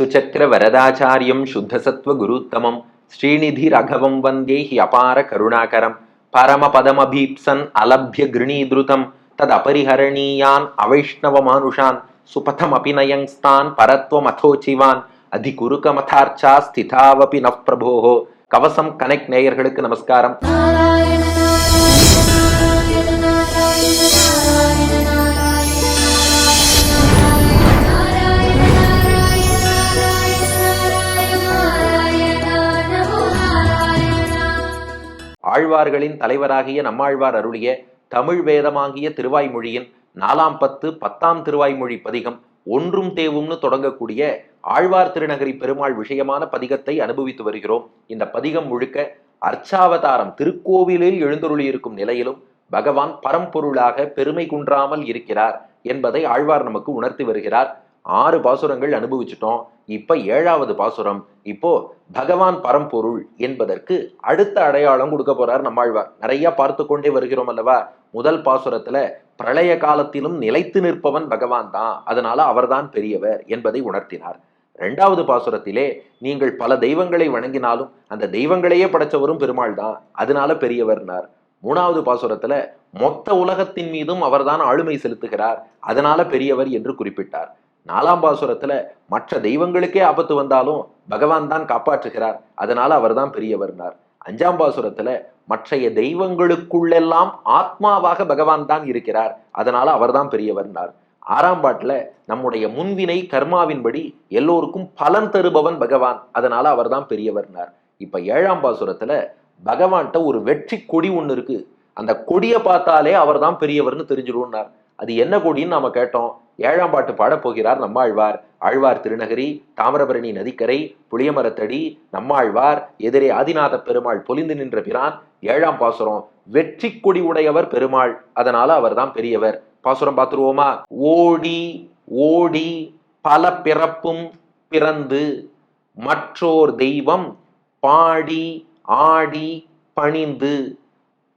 சுச்சக்கர வரதாச்சாரியம் சுத்தசத்வ குருத்தமம். ஸ்ரீநிதி ரகவம் வந்தே he அபார கருணாகரம். பரமபதமபீப்சன் அலப்ய கிருணீதுருதம் தத் அபரிஹரணீயான் அவைஷ்ணவ மானுஷான் சுபதம் அபிநயங்ஸ்தான் பரத்வம் அதோச்சிவான் பரத்வமதோச்சிவான் அதிகுருகமதார்ச்சா ஸ்திதாவபி now பிரபோகோ கவசம் connect நேயர்களுக்கு நமஸ்காரம் ஆழ்வார்களின் தலைவராகிய நம்மாழ்வார் அருளிய தமிழ் வேதமாகிய திருவாய்மொழியின் நாலாம் பத்து பத்தாம் திருவாய்மொழி பதிகம் ஒன்றும் தேவும்னு தொடங்கக்கூடிய ஆழ்வார் திருநகரி பெருமாள் விஷயமான பதிகத்தை அனுபவித்து வருகிறோம். இந்த பதிகம் முழுக்க அர்ச்சாவதாரம் திருக்கோவிலில் எழுந்தருளியிருக்கும் நிலையிலும் பகவான் பரம்பொருளாக பெருமை குன்றாமல் இருக்கிறார் என்பதை ஆழ்வார் நமக்கு உணர்த்தி வருகிறார். ஆறு பாசுரங்கள் அனுபவிச்சிட்டோம். இப்ப ஏழாவது பாசுரம். இப்போ பகவான் பரம்பொருள் என்பதற்கு அடுத்த அடையாளம் கொடுக்க போறார் நம்மாழ்வார். நிறைய பார்த்து கொண்டே வருகிறோம் அல்லவா? முதல் பாசுரத்துல பிரளய காலத்திலும் நிலைத்து நிற்பவன் பகவான் தான். அதனால அவர்தான் பெரியவர் என்பதை உணர்த்தினார். இரண்டாவது பாசுரத்திலே நீங்கள் பல தெய்வங்களை வணங்கினாலும் அந்த தெய்வங்களையே படைச்சவரும் பெருமாள் தான். அதனால பெரியவர்னார். மூணாவது பாசுரத்துல மொத்த உலகத்தின் மீதும் அவர்தான் ஆளுமை செலுத்துகிறார். அதனால பெரியவர் என்று குறிப்பிட்டார். நாலாம் பாசுரத்துல மற்ற தெய்வங்களுக்கே ஆபத்து வந்தாலும் பகவான் தான் காப்பாற்றுகிறார். அதனால அவர்தான் பெரியவர்னார் அஞ்சாம் பாசுரத்துல மற்றைய தெய்வங்களுக்குள்ளெல்லாம் ஆத்மாவாக பகவான் தான் இருக்கிறார். அதனால அவர்தான் பெரியவர்னார் ஆறாம் பாட்டுல நம்முடைய முன்வினை கர்மாவின்படி எல்லோருக்கும் பலன் தருபவன் பகவான். அதனால அவர்தான் பெரியவர்னார் இப்ப ஏழாம் பாசுரத்துல பகவான்கிட்ட ஒரு வெற்றி கொடி ஒன்று இருக்கு. அந்த கொடியை பார்த்தாலே அவர்தான் பெரியவர்னு தெரிஞ்சிடும்னார் அது என்ன கொடின்னு நாம கேட்டோம். ஏழாம் பாட்டு பாடப்போகிறார் நம்மாழ்வார். ஆழ்வார் திருநகரி தாமிரபரணி நதிக்கரை புளியமரத்தடி நம்மாழ்வார் எதிரே ஆதிநாத பெருமாள் பொலிந்து நின்ற பிரான் ஏழாம் பாசுரம் வெற்றி கொடி உடையவர் பெருமாள். அதனால அவர்தான் பெரியவர். பாசுரம் பார்த்துருவோமா? ஓடி ஓடி பல பிறப்பும் பிறந்து மற்றோர் தெய்வம் பாடி ஆடி பணிந்து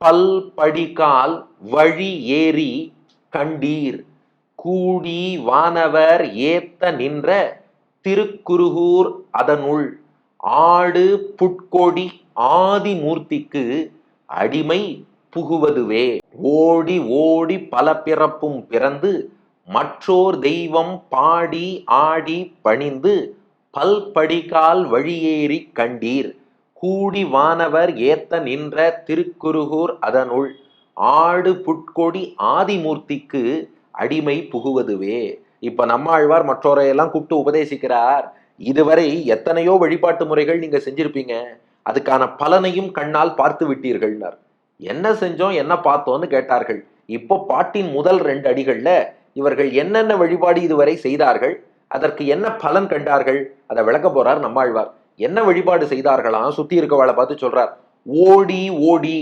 பல்படிகால் வழி ஏறி கண்டீர். கூடி வானவர் ஏத்த நின்ற திருக்குருகூர் அதனுள். ஆடு புட்கொடி ஆதிமூர்த்திக்கு அடிமை புகுவதுவே. ஓடி ஓடி பல பிறப்பும் பிறந்து மற்றோர் தெய்வம் பாடி ஆடி பணிந்து பல்படிகால் வழியேறி கண்டீர். கூடி வானவர் ஏத்த நின்ற திருக்குருகூர் அதனுள். ஆடு புட்கொடி ஆதிமூர்த்திக்கு அடிமை புகுவதுவே. இப்ப நம்மாழ்வார் மற்றோரையெல்லாம் கூப்பிட்டு உபதேசிக்கிறார் இதுவரை எத்தனையோ வழிபாட்டு முறைகள் நீங்க செஞ்சிருப்பீங்க. அதுக்கான பலனையும் கண்ணால் பார்த்து விட்டீர்கள்னார். என்ன செஞ்சோம் என்ன பார்த்தோம்னு கேட்டார்கள். இப்போ பாட்டின் முதல் ரெண்டு அடிகள்ல இவர்கள் என்னென்ன வழிபாடு இதுவரை செய்தார்கள்? அதற்கு என்ன பலன் கண்டார்கள்? அதை விளக்க போறார் நம்மாழ்வார் என்ன வழிபாடு செய்தார்களாம்? சுத்தி இருக்கவாளை பார்த்து சொல்றார். ஓடி ஓடி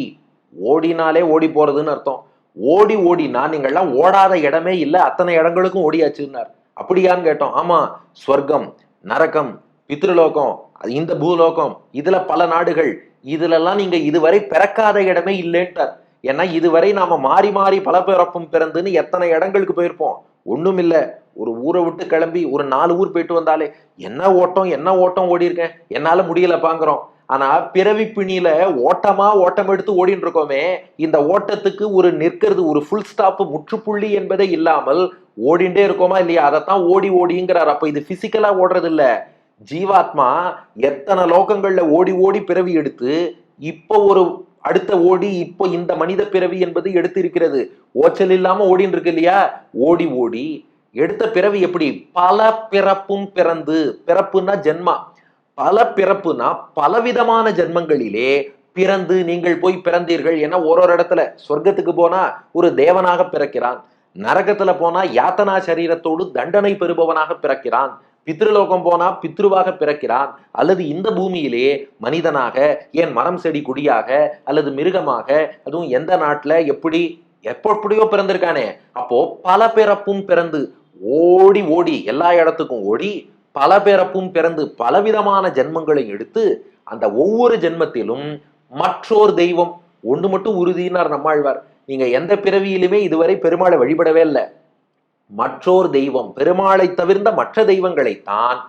ஓடினாலே ஓடி போறதுன்னு அர்த்தம். ஓடி ஓடினா நீங்கள்லாம் ஓடாத இடமே இல்லை அத்தனை இடங்களுக்கும் ஓடியாச்சுன்னார் அப்படியான்னு கேட்டோம். ஆமா ஸ்வர்க்கம் நரகம் பித்ருலோகம் இந்த பூலோகம் இதுல பல நாடுகள் இதுலெல்லாம் நீங்க இதுவரை பிறக்காத இடமே இல்லைன்ட்டார். ஏன்னா இதுவரை நாம மாறி மாறி பல பிறப்பும் பிறந்துன்னு எத்தனை இடங்களுக்கு போயிருப்போம். ஒன்றும் இல்லை. ஒரு ஊரை விட்டு கிளம்பி ஒரு நாலு ஊர் போயிட்டு வந்தாலே என்ன ஓட்டம் என்ன ஓட்டம் ஓடி இருக்கேன் என்னால பாங்குறோம் ஆனா பிறவி பிணியில ஓட்டமா ஓட்டம் எடுத்து ஓடின்னு இருக்கோமே இந்த ஓட்டத்துக்கு ஒரு நிற்கிறது ஒரு ஃபுல் ஸ்டாப் முற்றுப்புள்ளி என்பதே இல்லாமல் ஓடிண்டே இருக்கோமா இல்லையா? அதைத்தான் ஓடி ஓடிங்கிறார். அப்ப இது பிசிக்கலா ஓடுறது இல்ல. ஜீவாத்மா எத்தனை லோகங்கள்ல ஓடி ஓடி பிறவி எடுத்து இப்போ ஒரு அடுத்த ஓடி இப்போ இந்த மனித பிறவி என்பது எடுத்து இருக்கிறது. ஓச்சல் இல்லாம ஓடின்னு இருக்கு இல்லையா? ஓடி ஓடி எடுத்த பிறவி எப்படி? பல பிறப்பும் பிறந்து பிறப்புன்னா ஜென்மா. பல பிறப்புனா பலவிதமான ஜென்மங்களிலே பிறந்து நீங்கள் போய் பிறந்தீர்கள் என ஒரு ஒரு இடத்துல. சொர்க்கத்துக்கு போனா ஒரு தேவனாக பிறக்கிறான். நரகத்துல போனா யாத்தனா சரீரத்தோடு தண்டனை பெறுபவனாக பிறக்கிறான். பித்ருலோகம் போனா பித்ருவாக பிறக்கிறான். அல்லது இந்த பூமியிலே மனிதனாக ஏன் மரம் செடி கொடியாக அல்லது மிருகமாக அதுவும் எந்த நாட்டுல எப்படி எப்படியோ பிறந்திருக்கானே. அப்போ பல பிறப்பும் பிறந்து ஓடி ஓடி எல்லா இடத்துக்கும் ஓடி பல பிறப்பும் பிறந்து பலவிதமான ஜென்மங்களை எடுத்து அந்த ஒவ்வொரு ஜென்மத்திலும் மற்றோர் தெய்வம் ஒன்று மட்டும் உறுதினார் நம்மாழ்வார். நீங்க எந்த பிறவியிலுமே இதுவரை பெருமாளை வழிபடவே இல்லை. மற்றோர் தெய்வம் பெருமாளை தவிர்ந்த மற்ற தெய்வங்களைத்தான்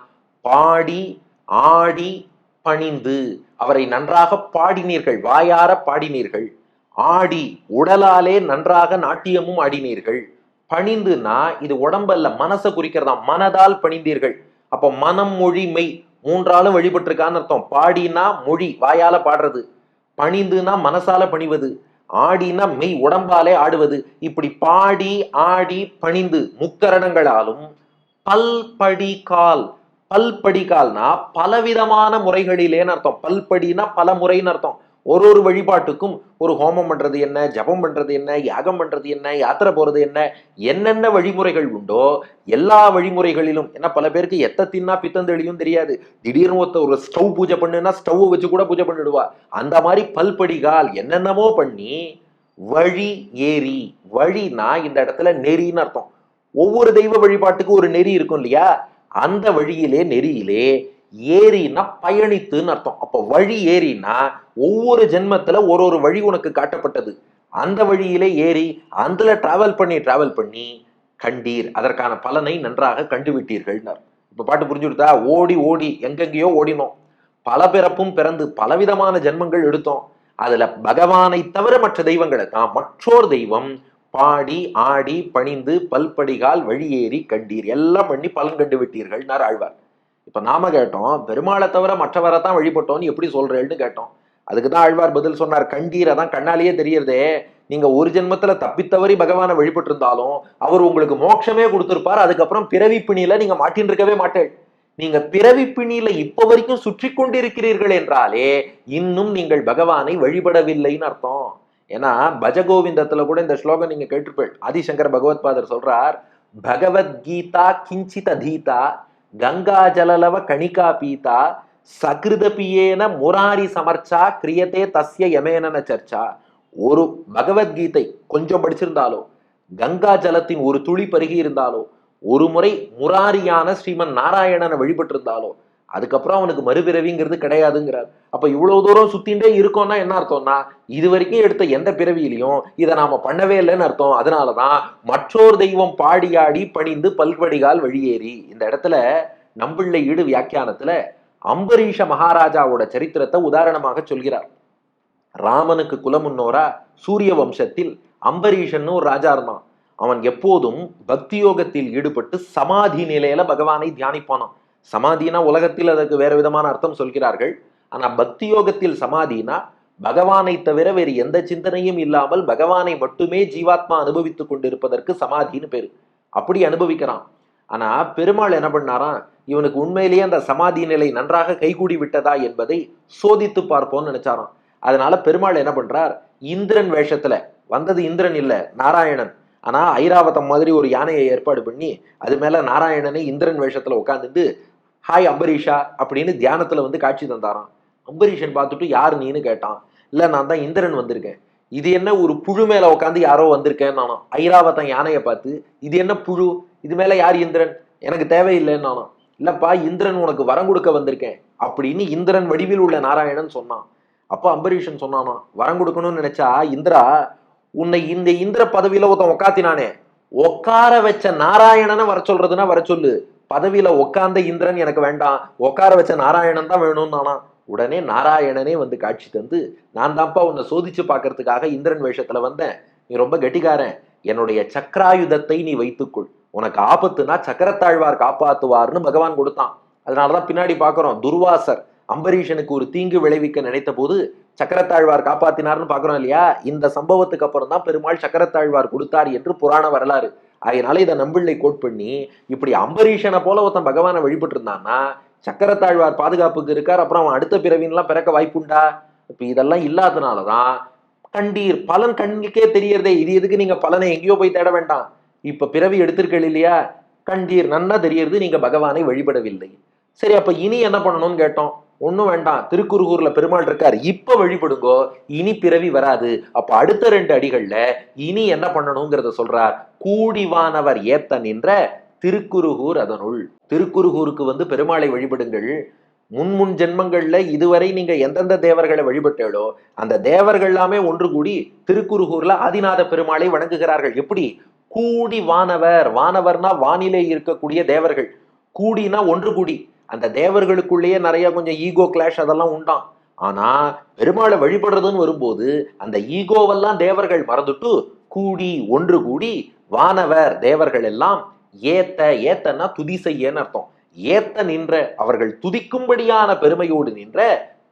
பாடி ஆடி பணிந்து அவரை நன்றாக பாடினீர்கள் வாயார பாடினீர்கள். ஆடி உடலாலே நன்றாக நாட்டியமும் ஆடினீர்கள். பணிந்துனா இது உடம்பல்ல மனசை குறிக்கிறதா? மனதால் பணிந்தீர்கள். அப்போ மனம் மொழி மெய் மூன்றாலும் வழிபட்டிருக்கான்னு அர்த்தம். பாடினா மொழி வாயால பாடுறது. பணிந்துனா மனசால பணிவது. ஆடினா மெய் உடம்பாலே ஆடுவது. இப்படி பாடி ஆடி பணிந்து முக்கரணங்களாலும் பல்படி கால். பல்படி கால்னா பலவிதமான முறைகளிலேன்னு அர்த்தம். பல்படினா பல முறைன்னு அர்த்தம். ஒரு ஒரு வழிபாட்டுக்கும் ஒரு ஹோமம் பண்ணுறது என்ன ஜபம் பண்ணுறது என்ன யாகம் பண்ணுறது என்ன யாத்திரை போகிறது என்ன என்னென்ன வழிமுறைகள் உண்டோ எல்லா வழிமுறைகளிலும் ஏன்னா பல பேருக்கு எத்த தின்னா பித்தந்தெளியும் தெரியாது. திடீர்னு ஒருத்த ஒரு ஸ்டவ் பூஜை பண்ணுன்னா ஸ்டவ் வச்சு கூட பூஜை பண்ணிடுவா. அந்த மாதிரி பல்படிகால் என்னென்னமோ பண்ணி வழி ஏறி வழினா இந்த இடத்துல நெறின்னு அர்த்தம். ஒவ்வொரு தெய்வ வழிபாட்டுக்கு ஒரு நெறி இருக்கும் இல்லையா? அந்த வழியிலே நெறியிலே ஏறினா பயணித்துன்னு அர்த்தம். அப்போ வழி ஏறினா ஒவ்வொரு ஜென்மத்தில் ஒரு ஒரு வழி உனக்கு காட்டப்பட்டது. அந்த வழியிலே ஏறி அதில் டிராவல் பண்ணி டிராவல் பண்ணி கண்டீர். அதற்கான பலனை நன்றாக கண்டுவிட்டீர்கள்னார். இப்போ பாட்டு புரிஞ்சு கொடுத்தா ஓடி ஓடி எங்கெங்கேயோ ஓடினோம். பல பிறப்பும் பிறந்து பலவிதமான ஜென்மங்கள் எடுத்தோம். அதில் பகவானை தவிர மற்ற தெய்வங்களை தான் மற்றோர் தெய்வம் பாடி ஆடி பணிந்து பல்படிகால் வழியேறி கண்டீர். எல்லாம் பண்ணி பலன் கண்டு விட்டீர்கள்னார் ஆழ்வார். இப்போ நாம கேட்டோம் பெருமாளை தவிர மற்றவரை தான் வழிபட்டோம்னு எப்படி சொல்றேன்னு கேட்டோம். அதுக்கு தான் ஆழ்வார் பதில் சொன்னார் கண்டீரை தான் கண்ணாலேயே தெரியறதே. நீங்க ஒரு ஜென்மத்துல தப்பித்தவறி பகவானை வழிபட்டு இருந்தாலும் அவர் உங்களுக்கு மோட்சமே கொடுத்துருப்பார். அதுக்கப்புறம் பிறவி பிணியில நீங்க மாட்டின் இருக்கவே மாட்டேன். நீங்க பிறவி பிணியில இப்ப வரைக்கும் சுற்றி கொண்டிருக்கிறீர்கள் என்றாலே இன்னும் நீங்கள் பகவானை வழிபடவில்லைன்னு அர்த்தம். ஏன்னா பஜகோவிந்தத்துல கூட இந்த ஸ்லோகம் நீங்க கேட்டிருப்பேன் பகவத் பாதர் சொல்றார் பகவத்கீதா கிஞ்சித் அதீதா கங்கா ஜலலவ கணிகா பீதா சகிருதபியேன முராரி சமர்ச்சா கிரியத்தே தஸ்ய யமேனன சர்ச்சா. ஒரு பகவத்கீதை கொஞ்சம் படிச்சிருந்தாலோ கங்கா ஜலத்தின் ஒரு துளி பருகி இருந்தாலோ ஒரு முறை முராரியான ஸ்ரீமன் நாராயணனை வழிபட்டிருந்தாலோ அதுக்கப்புறம் அவனுக்கு மறுபிறவிங்கிறது கிடையாதுங்கிறார். அப்ப இவ்வளவு தூரம் சுத்தின்றே இருக்கோம்னா என்ன அர்த்தம்னா இது வரைக்கும் எடுத்த எந்த பிறவியிலையும் இதை நாம பண்ணவே இல்லைன்னு அர்த்தம். அதனாலதான் மற்றோர் தெய்வம் பாடியாடி பணிந்து பல்வடிகால் வழியேறி. இந்த இடத்துல நம்பிள்ளை ஈடு வியாக்கியானத்துல அம்பரீஷ மகாராஜாவோட சரித்திரத்தை உதாரணமாக சொல்கிறார். ராமனுக்கு குலமுன்னோரா சூரிய வம்சத்தில் அம்பரீஷன்னு ஒரு ராஜா இருந்தான். அவன் எப்போதும் பக்தி யோகத்தில் ஈடுபட்டு சமாதி நிலையில பகவானை தியானிப்பானான் சமாதினா உலகத்தில் அதற்கு வேறு விதமான அர்த்தம் சொல்கிறார்கள். ஆனால் பக்தி யோகத்தில் சமாதினா பகவானை தவிர வேறு எந்த சிந்தனையும் இல்லாமல் பகவானை மட்டுமே ஜீவாத்மா அனுபவித்துக் கொண்டிருப்பதற்கு சமாதின்னு பேரு. அப்படி அனுபவிக்கிறான். ஆனா பெருமாள் என்ன பண்ணாராம் இவனுக்கு உண்மையிலேயே அந்த சமாதி நிலை நன்றாக கைகூடி விட்டதா என்பதை சோதித்து பார்ப்போம்னு நினைச்சாராம். அதனால பெருமாள் என்ன பண்றார்? இந்திரன் வேஷத்துல வந்தது இந்திரன் இல்ல நாராயணன். ஆனா ஐராவதம் மாதிரி ஒரு யானையை ஏற்பாடு பண்ணி அது மேல நாராயணனை இந்திரன் வேஷத்துல உட்காந்துட்டு ஹாய் அம்பரீஷா அப்படின்னு தியானத்தில் வந்து காட்சி தந்தாராம். அம்பரீஷன் பார்த்துட்டு யார் நீன்னு கேட்டான். இல்லை நான் தான் இந்திரன் வந்திருக்கேன். இது என்ன ஒரு புழு மேலே உட்காந்து யாரோ வந்திருக்கேன்னு நானும். ஐராவதம் யானையை பார்த்து இது என்ன புழு? இது மேலே யார் இந்திரன்? எனக்கு தேவையில்லைன்னு நானும். இல்லைப்பா இந்திரன் உனக்கு வரம் கொடுக்க வந்திருக்கேன் அப்படின்னு இந்திரன் வடிவில் உள்ள நாராயணன் சொன்னான். அப்போ அம்பரீஷன் சொன்னானா வரம் கொடுக்கணும்னு நினைச்சா இந்திரா உன்னை இந்த இந்திர பதவியில ஒருத்தன் உக்காத்தினானே. உட்கார வச்ச நாராயணனை வர சொல்றதுன்னா வர சொல்லு. பதவியில உட்கார்ந்த இந்திரன் எனக்கு வேண்டாம். உட்கார வச்ச நாராயணன் தான் வேணும்னு நானா உடனே நாராயணனே வந்து காட்சி தந்து நான் தான்ப்பா உன்னை சோதிச்சு பார்க்கறதுக்காக இந்திரன் வேஷத்துல வந்தேன். நீ ரொம்ப கெட்டிக்காரன். என்னுடைய சக்கராயுதத்தை நீ வைத்துக்கொள். உனக்கு ஆபத்துனா சக்கரத்தாழ்வார் காப்பாத்துவார்னு பகவான் கொடுத்தான். அதனாலதான் பின்னாடி பாக்குறோம் துர்வாசர். அம்பரீஷனுக்கு ஒரு தீங்கு விளைவிக்க நினைத்த போது சக்கரத்தாழ்வார் காப்பாத்தினார்னு பாக்குறோம் இல்லையா? இந்த சம்பவத்துக்கு அப்புறம் தான் பெருமாள் சக்கரத்தாழ்வார் கொடுத்தார் என்று புராண வரலாறு. அதனால இதை நம்பிள்ளை கோட் பண்ணி இப்படி அம்பரீஷனை போல ஒருத்தன் பகவானை வழிபட்டு இருந்தான்னா சக்கரத்தாழ்வார் பாதுகாப்புக்கு இருக்கார் அப்புறம் அவன் அடுத்த பிறவின்லாம் பிறக்க வாய்ப்புண்டா இப்ப இதெல்லாம் இல்லாதனாலதான் கண்டீர். பலன் கண்ணுக்கே தெரியறதே. இது எதுக்கு நீங்க பலனை எங்கேயோ போய் தேட வேண்டாம். இப்ப பிறவி எடுத்திருக்கள் இல்லையா? கண்டீர். நன்னா தெரியறது நீங்க பகவானை வழிபடவில்லை. சரி அப்ப இனி என்ன பண்ணணும்னு கேட்டோம்? ஒன்றும் வேண்டாம். திருக்குறுகூர்ல பெருமாள் இருக்கார். இப்போ வழிபடுங்கோ. இனி பிறவி வராது. அப்போ அடுத்த ரெண்டு அடிகள்ல இனி என்ன பண்ணணுங்கிறத சொல்றார். கூடிவானவர் ஏத்த நின்ற திருக்குறுகூர் அதனுள். திருக்குறுகூருக்கு வந்து பெருமாளை வழிபடுங்கள். முன்முன் ஜென்மங்கள்ல இதுவரை நீங்க எந்தெந்த தேவர்களை வழிபட்டீங்களோ அந்த தேவர்கள் எல்லாமே ஒன்று கூடி திருக்குறுகூர்ல ஆதிநாத பெருமாளை வணங்குகிறார்கள். எப்படி? கூடி வானவர் வானவர்னா வானிலை இருக்கக்கூடிய தேவர்கள். கூடினா ஒன்று கூடி. அந்த தேவர்களுக்குள்ளேயே நிறைய கொஞ்சம் ஈகோ கிளாஷ் அதெல்லாம் உண்டாம். ஆனா பெருமாளை வழிபடுறதுன்னு வரும்போது அந்த ஈகோவெல்லாம் தேவர்கள் மறந்துட்டு கூடி ஒன்று கூடி வானவர் தேவர்கள் எல்லாம் ஏத்த ஏத்தன்னா துதி செய்யன்னு அர்த்தம். ஏத்த நின்ற அவர்கள் துதிக்கும்படியான பெருமையோடு நின்ற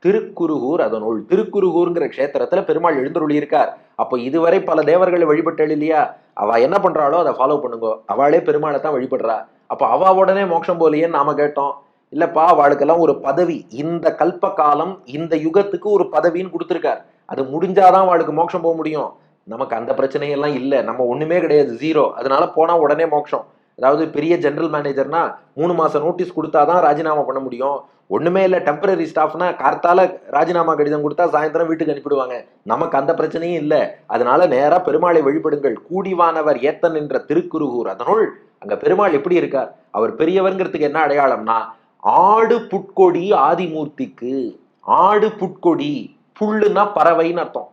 திருக்குருகூர் அதனுள். திருக்குருகூர்ங்கிற க்ஷேத்திரத்துல பெருமாள் எழுந்தருளி இருக்கார் அப்போ இதுவரை பல தேவர்களை வழிபட்டல் இல்லையா? அவ என்ன பண்றாளோ அதை ஃபாலோ பண்ணுங்க. அவளே பெருமாளை தான் வழிபடுறா. அப்போ அவ உடனே மோட்சம் போலியேன்னு நாம கேட்டோம். இல்லப்பா அவளுக்கெல்லாம் ஒரு பதவி. இந்த கல்ப காலம் இந்த யுகத்துக்கு ஒரு பதவின்னு கொடுத்துருக்கார். அது முடிஞ்சாதான் அவளுக்கு மோட்சம் போக முடியும். நமக்கு அந்த பிரச்சனையெல்லாம் இல்லை. நம்ம ஒண்ணுமே கிடையாது. ஜீரோ அதனால போனா உடனே மோட்சம். அதாவது பெரிய ஜெனரல் மேனேஜர்னா மூணு மாசம் நோட்டீஸ் கொடுத்தாதான் ராஜினாமா பண்ண முடியும். ஒண்ணுமே இல்லை. டெம்பரரி ஸ்டாஃப்னா கார்த்தால ராஜினாமா கடிதம் கொடுத்தா சாயந்தரம் வீட்டுக்கு அனுப்பிடுவாங்க. நமக்கு அந்த பிரச்சனையும் இல்லை. அதனால நேரா பெருமாளை வழிபடுங்கள். கூடிவானவர் ஏத்தன் என்ற திருக்குருகூர். அதனுள் அங்க பெருமாள் எப்படி இருக்கார்? அவர் பெரியவர்ங்கிறதுக்கு என்ன அடையாளம்னா ஆடு புட்கொடி ஆதிமூர்த்திக்கு. ஆடு புட்கொடி புல்லுனா பறவைன்னு அர்த்தம்.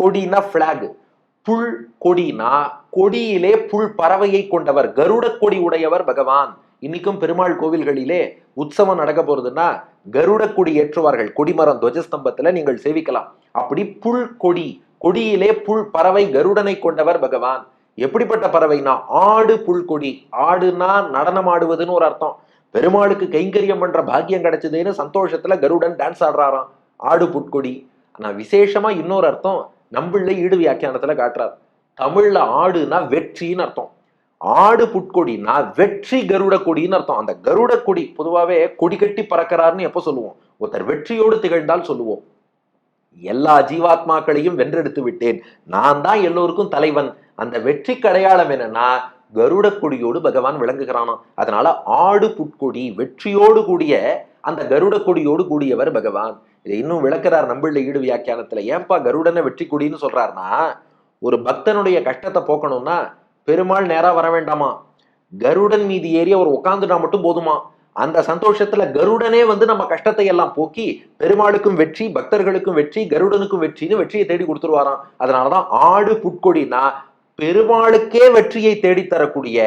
கொடினா பிளாக் புல் கொடினா கொடியிலே புல் பறவையை கொண்டவர். கருட கொடி உடையவர் பகவான். இன்னைக்கும் பெருமாள் கோவில்களிலே உற்சவம் நடக்க போறதுன்னா கருட கொடி ஏற்றுவார்கள். கொடிமரம் துவஜஸ்தம்பத்துல நீங்கள் சேவிக்கலாம். அப்படி புல் கொடி கொடியிலே புல் பறவை கருடனை கொண்டவர் பகவான். எப்படிப்பட்ட பறவைனா ஆடு புல்கொடி ஆடுனா நடனம் ஆடுவதுன்னு ஒரு அர்த்தம். பெருமாளுக்கு கைங்கரியம் பண்ற பாக்கியம் கிடைச்சதுன்னு சந்தோஷத்துல கருடன் டான்ஸ் ஆடுறாராம். ஆடு புட்கொடி. ஆனா விசேஷமா இன்னொரு அர்த்தம் நம்மள ஈடு வியாக்கியானத்துல காட்டுறார். தமிழ்ல ஆடுனா வெற்றின்னு அர்த்தம். ஆடு புட்கொடினா வெற்றி கருட கொடின்னு அர்த்தம். அந்த கருட கொடி பொதுவாகவே கொடி கட்டி பறக்கிறாருன்னு எப்போ சொல்லுவோம்? ஒருத்தர் வெற்றியோடு திகழ்ந்தால் சொல்லுவோம். எல்லா ஜீவாத்மாக்களையும் வென்றெடுத்து விட்டேன். நான் தான் எல்லோருக்கும் தலைவன். அந்த வெற்றி அடையாளம் என்னன்னா கருட கொடியோடு பகவான் விளங்குகிறானாம். அதனால ஆடு புட்கொடி வெற்றியோடு கூடிய அந்த கருட கொடியோடு கூடியவர் பகவான். இதை இன்னும் விளக்குறார் நம்மளில் ஈடு வியாக்கியானத்துல. ஏன்பா கருடனை வெற்றி கொடின்னு சொல்றாருன்னா ஒரு பக்தனுடைய கஷ்டத்தை போக்கணும்னா பெருமாள் நேரா வர வேண்டாமா? கருடன் மீது ஏறி அவர் உட்காந்துட்டா மட்டும் போதுமா? அந்த சந்தோஷத்துல கருடனே வந்து நம்ம கஷ்டத்தை எல்லாம் போக்கி பெருமாளுக்கும் வெற்றி பக்தர்களுக்கும் வெற்றி கருடனுக்கும் வெற்றின்னு வெற்றியை தேடி கொடுத்துருவாராம். அதனாலதான் ஆடு புட்கொடினா பெருமாளுக்கே வெற்றியை தேடித்தரக்கூடிய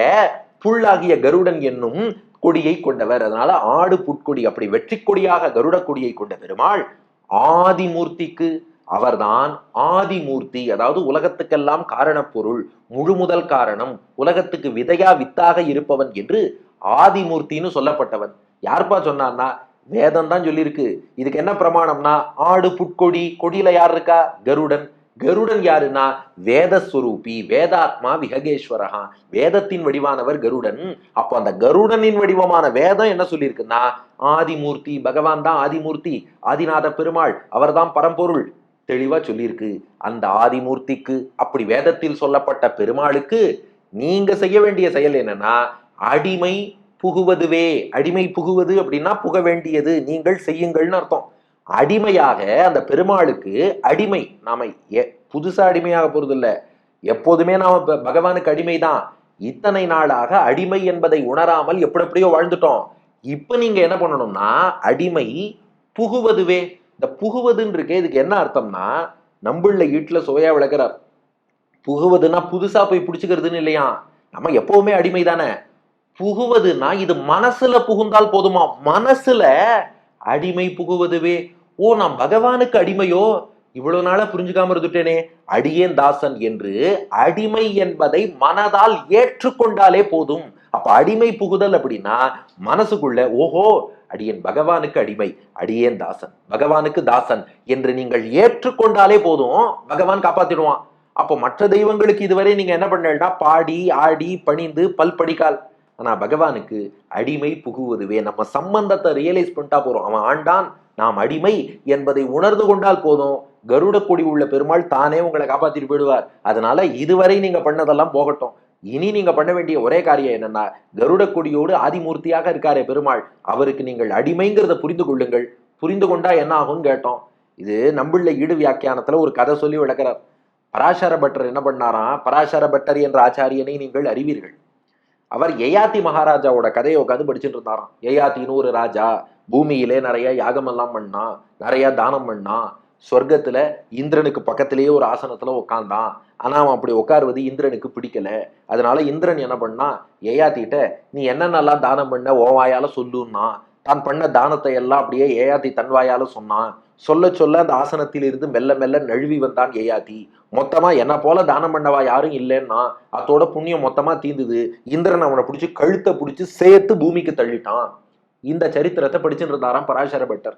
புல்லாகிய கருடன் என்னும் கொடியை கொண்டவர். அதனால ஆடு புட்கொடி அப்படி வெற்றி கொடியாக கருட கொடியை கொண்ட பெருமாள் ஆதிமூர்த்திக்கு அவர்தான் ஆதிமூர்த்தி. அதாவது உலகத்துக்கெல்லாம் காரணப்பொருள் முழு முதல் காரணம் உலகத்துக்கு விதையா வித்தாக இருப்பவன் என்று ஆதிமூர்த்தின்னு சொல்லப்பட்டவன். யார்ப்பா சொன்னான்னா வேதம் தான் சொல்லியிருக்கு. இதுக்கு என்ன பிரமாணம்னா ஆடு புட்கொடி கொடியில யார் இருக்கா? கருடன். கருடன் யாருன்னா? வேதஸ்வரூபி வேதாத்மா விஹகேஸ்வரஹா வேதத்தின் வடிவானவர் கருடன். அப்போ அந்த கருடனின் வடிவமான வேதம் என்ன சொல்லியிருக்குன்னா? ஆதிமூர்த்தி பகவான் தான் ஆதிமூர்த்தி ஆதிநாத பெருமாள் அவர்தான் பரம்பொருள் தெளிவா சொல்லியிருக்கு. அந்த ஆதிமூர்த்திக்கு அப்படி வேதத்தில் சொல்லப்பட்ட பெருமாளுக்கு நீங்க செய்ய வேண்டிய செயல் என்னன்னா அடிமை புகுவதுவே அடிமை புகுவது அப்படின்னா புக வேண்டியது நீங்கள் செய்யுங்கள்னு அர்த்தம். அடிமையாக அந்த பெருமாளுக்கு அடிமை. நாம புதுசா அடிமையாக போறது இல்லை எப்போதுமே நாம பகவானுக்கு பகவானுக்கு அடிமைதான். இத்தனை நாளாக அடிமை என்பதை உணராமல் எப்படி எப்படியோ வாழ்ந்துட்டோம். இப்ப நீங்க என்ன பண்ணணும்னா அடிமை புகுவதுவே. இந்த புகுவதுன்னு இருக்கே இதுக்கு என்ன அர்த்தம்னா நம்மள வீட்டுல சுவையா விளக்குறார். புகுவதுன்னா புதுசா போய் பிடிச்சுக்கிறதுன்னு இல்லையா? நம்ம எப்பவுமே அடிமை தானே புகுவதுன்னா இது மனசுல புகுந்தால் போதுமா? மனசுல அடிமை புகுவதுவே. ஓ நான் பகவானுக்கு அடிமையோ? இவ்வளவு நாளா புரிஞ்சுக்காம இருந்துட்டேனே. அடியேன் தாசன் என்று அடிமை என்பதை மனதால் ஏற்றுக்கொண்டாலே போதும். அப்ப அடிமை புகுதல் அப்படின்னா மனசுக்குள்ள ஓஹோ அடியேன் பகவானுக்கு அடிமை அடியேன் தாசன் பகவானுக்கு தாசன் என்று நீங்கள் ஏற்றுக்கொண்டாலே போதும். பகவான் காப்பாத்திடுவான். அப்போ மற்ற தெய்வங்களுக்கு இதுவரை நீங்க என்ன பண்ணா பாடி ஆடி பணிந்து பல் படிக்கால். ஆனால் பகவானுக்கு அடிமை புகுவதுவே நம்ம சம்பந்தத்தை ரியலைஸ் பண்ணிட்டா போகிறோம் அவன் ஆண்டான் நாம் அடிமை என்பதை உணர்ந்து கொண்டால் போதும். கருட கொடி உள்ள பெருமாள் தானே உங்களை காப்பாற்றிட்டு போயிடுவார். அதனால இதுவரை நீங்க பண்ணதெல்லாம் போகட்டும். இனி நீங்க பண்ண வேண்டிய ஒரே காரியம் என்னன்னா கருட கொடியோடு ஆதிமூர்த்தியாக இருக்காரே பெருமாள். அவருக்கு நீங்கள் அடிமைங்கிறத புரிந்து கொள்ளுங்கள். புரிந்து கொண்டா என்ன ஆகும்னு கேட்டோம். இது நம்பிள்ள ஈடு வியாக்கியானத்துல ஒரு கதை சொல்லி விளக்குறார். பராசர பட்டர் என்ன பண்ணாராம்? பராசர பட்டர் என்ற ஆச்சாரியனை நீங்கள் அறிவீர்கள். அவர் யயாதி மகாராஜாவோட கதையை உட்காந்து படிச்சுட்டு இருந்தாராம். யயாத்தின்னு ஒரு ராஜா பூமியிலே நிறைய யாகம் எல்லாம் பண்ணான் நிறைய தானம் பண்ணான் சொர்க்கத்துல இந்திரனுக்கு பக்கத்திலேயே ஒரு ஆசனத்துல உட்காந்தான் ஆனா அவன் அப்படி உட்காருவது இந்திரனுக்கு பிடிக்கல. அதனால இந்திரன் என்ன பண்ணா யயாத்திட்ட நீ என்னென்னலாம் தானம் பண்ண ஓவாயால சொல்லுன்னா தான் பண்ண தானத்தை எல்லாம் அப்படியே ஏயாதி தன்வாயால சொன்னான். சொல்ல சொல்ல அந்த ஆசனத்தில் இருந்து மெல்ல மெல்ல நழுவி வந்தான் ஏயாதி மொத்தமா என்ன போல தானம் பண்ணவா யாரும் இல்லைன்னா அதோட புண்ணியம் மொத்தமா தீந்துது. இந்திரன் அவனை பிடிச்சி கழுத்தை பிடிச்சி சேர்த்து பூமிக்கு தள்ளிட்டான். இந்த சரித்திரத்தை படிச்சுட்டு இருந்தாராம் பராசர பட்டர்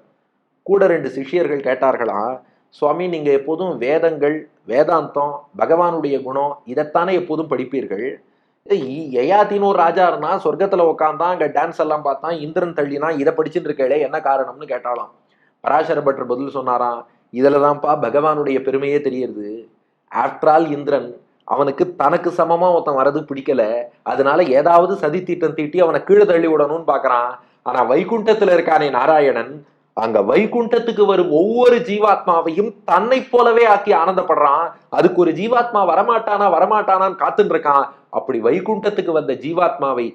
கூட ரெண்டு சிஷ்யர்கள் கேட்டார்களாம் சுவாமி நீங்க எப்போதும் வேதங்கள் வேதாந்தம் பகவானுடைய குணம் இதைத்தானே எப்போதும் படிப்பீர்கள்? யயாத்தின்னு ஒரு ராஜா இருந்தா சொர்க்கத்துல உட்காந்தான் அங்க டான்ஸ் எல்லாம் பார்த்தான் இந்திரன் தள்ளினா இதை படிச்சுட்டு இருக்கே என்ன காரணம்னு கேட்டாலாம். பராசர பட்டர் பதில் சொன்னாராம் இதுலதான்ப்பா பகவானுடைய பெருமையே தெரியுது ஆஃப்டர் ஆல் இந்திரன் அவனுக்கு தனக்கு சமமா ஒருத்தன் வரது பிடிக்கல. அதனால ஏதாவது சதி தீட்டம் தீட்டி அவனை கீழே தள்ளி விடணும்னு பாக்குறான் ஆனா வைகுண்டத்துல இருக்கானே நாராயணன் அங்க வைகுண்டத்துக்கு வரும் ஒவ்வொரு ஜீவாத்மாவையும் தன்னை போலவே ஆக்கி ஆனந்தப்படுறான். அதுக்கு ஒரு ஜீவாத்மா வரமாட்டானா வரமாட்டானான்னு காத்துட்டு இருக்கான். அப்படி வைகுண்டத்துக்கு வந்த ஜீவாத்மாவை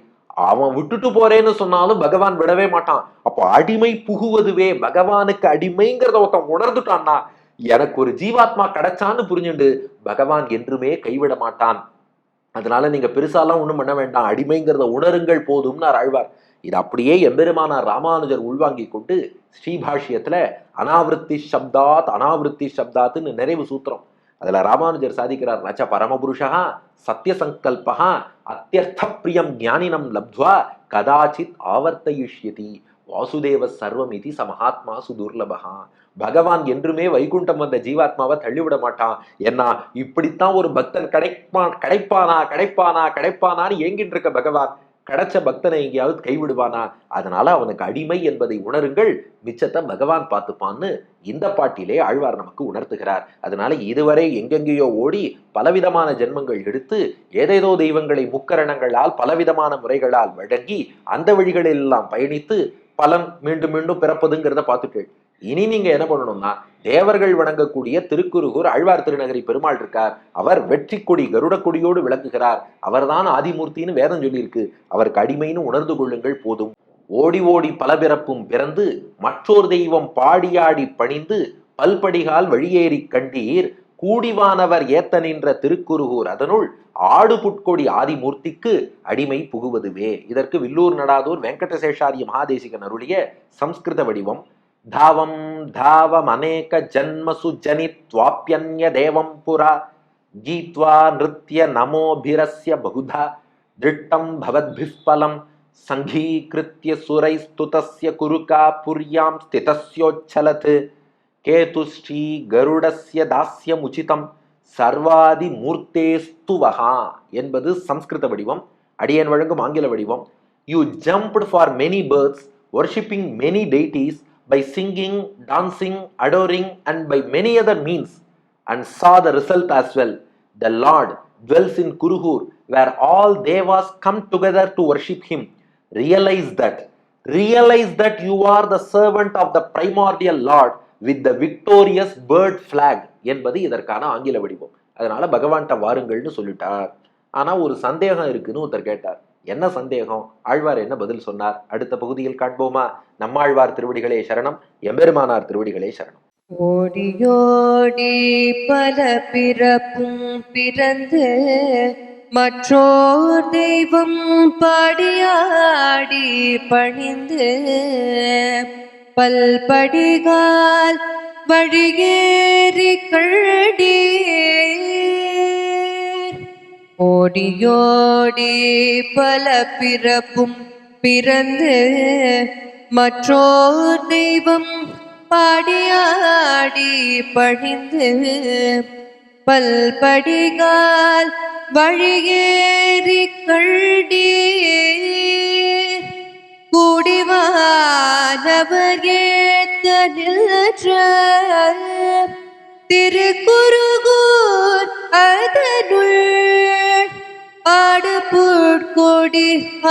அவன் விட்டுட்டு போறேன்னு சொன்னாலும் பகவான் விடவே மாட்டான். அப்போ அடிமை புகுவதுவே பகவானுக்கு அடிமைங்கிறத ஒருத்தன் உணர்ந்துட்டான்னா எனக்கு ஒரு ஜீவாத்மா கிடைச்சான்னு புரிஞ்சுண்டு பகவான் என்றுமே கைவிட மாட்டான். அதனால நீங்க பெருசாலாம் ஒண்ணும் பண்ண வேண்டாம். அடிமைங்கிறத உணருங்கள் போதும்னு ஆழ்வார். இது அப்படியே எம்பெருமானார் ராமானுஜர் உள்வாங்கி கொண்டு ஸ்ரீபாஷ்யத்துல அனாவிருத்தி சப்தாத் அனாவிருத்தி சப்தாத்துன்னு நிறைவு சூத்திரம். அதுல ராமானுஜர் சாதிக்கிறார் நச்ச பரமபுருஷா சத்திய சங்கல்பா அத்தியர்த்த பிரியம் ஞானினம் லப்துவா கதாச்சித் ஆவர்த்தயிஷ்யதி வாசுதேவ சர்வம் இது சமஹாத்மா சுதுர்லபகா பகவான் என்றுமே வைகுண்டம் வந்த ஜீவாத்மாவை தள்ளிவிட மாட்டான். என்ன இப்படித்தான் ஒரு பக்தன் கிடைப்பான் கிடைப்பானா கிடைப்பானா கிடைப்பானான்னு ஏங்கிட்டு இருக்க பகவான். கிடைச்ச பக்தனை எங்கேயாவது கைவிடுவானா? அதனால அவனுக்கு அடிமை என்பதை உணருங்கள். மிச்சத்தை பகவான் பார்த்துப்பான்னு இந்த பாட்டிலே ஆழ்வார் நமக்கு உணர்த்துகிறார். அதனால இதுவரை எங்கெங்கேயோ ஓடி பலவிதமான ஜென்மங்கள் எடுத்து ஏதேதோ தெய்வங்களை முக்கரணங்களால் பலவிதமான முறைகளால் வழங்கி அந்த வழிகளில் எல்லாம் பயணித்து பலன் மீண்டும் மீண்டும் பிறப்பதுங்கிறத பார்த்துட்டு இனி நீங்க என்ன பண்ணணும்னா தேவர்கள் வணங்கக்கூடிய திருக்குறுகூர் ஆழ்வார் திருநகரி பெருமாள் இருக்கார். அவர் வெற்றி கொடி கருட கொடியோடு விளக்குகிறார் அவர்தான் ஆதிமூர்த்தின்னு வேதம் சொல்லியிருக்கு. அவருக்கு அடிமைன்னு உணர்ந்து கொள்ளுங்கள் போதும். ஓடி ஓடி பல பிறப்பும் பிறந்து மற்றோர் தெய்வம் பாடியாடி பணிந்து பல்படிகால் வழியேறி கண்டீர். கூடிவானவர் ஏத்த நின்ற திருக்குறுகூர் அதனுள் ஆடு புட்கொடி ஆதிமூர்த்திக்கு அடிமை புகுவதுவே. இதற்கு வில்லூர் நடாதூர் வெங்கடசேஷாரிய மகாதேசிகன் அருளிய சம்ஸ்கிருத வடிவம் தாவம் தாவம் அநேக ஜன்மசு ஜனித்வாப்யன்ய தேவம் புரா கீத்வா நிருத்ய நமோபிரஸ்ய பகுதா திருட்டம் பவத்பிஃபலம் சங்கீகிருத்திய சுரை ஸ்துதஸ்ய குருகா புரியாம் ஸ்திதஸ்யோச்சலத் கேதுஸ்ரீ கருடஸ்ய தாஸ்யமுச்சிதம் சர்வாதி மூர்த்தேஸ்துவகா என்பது சம்ஸ்கிருத வடிவம் அடியன் வழங்கும் ஆங்கில வடிவம். You jumped for many births worshipping many deities by singing, dancing, adoring, and by many other means, and saw the result as well. The Lord dwells in Kuruhur, where all devas come together to worship him. Realize that. Realize that you are the servant of the primordial Lord with the victorious bird flag என்பது இதற்கான ஆங்கில வடிவம் அதனால பகவான்கிட்ட வாருங்கள்னு சொல்லிட்டார் ஆனா ஒரு சந்தேகம் இருக்குன்னு ஒருத்தர் கேட்டார் என்ன சந்தேகம்? ஆழ்வார் என்ன பதில் சொன்னார்? அடுத்த பகுதியில் காண்போமா? நம்மாழ்வார் திருவடிகளே சரணம் எம்பெருமானார் திருவடிகளே சரணம். ஓடியோடி பல பிறப்பும் பிறந்து மற்றோர் தெய்வம் பாடியாடி பணிந்து பல்படிகால் வழியேறி கழடி ஓடியோடி பல பிறப்பும் பிறந்து மற்றோர் தெய்வம் பாடியாடி பழிந்து பல்படிகால் வழியேறி கழ்டி கூடிவானவர் ஏத்த நின்ற திருக்குறுகூர் அதனுள் ஆடு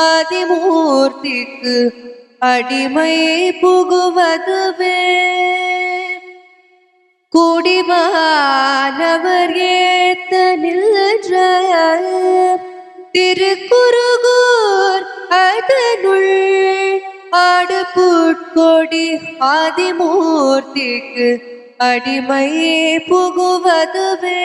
அதிமூர்த்திக்கு அடிமை புகுவதுவே. கூடிவானவர் ஏத்த நின்ற திருக்குறுகூர் அதனுள் ஆடு அதிமூர்த்திக்கு அடிமையே புகுவதுவே.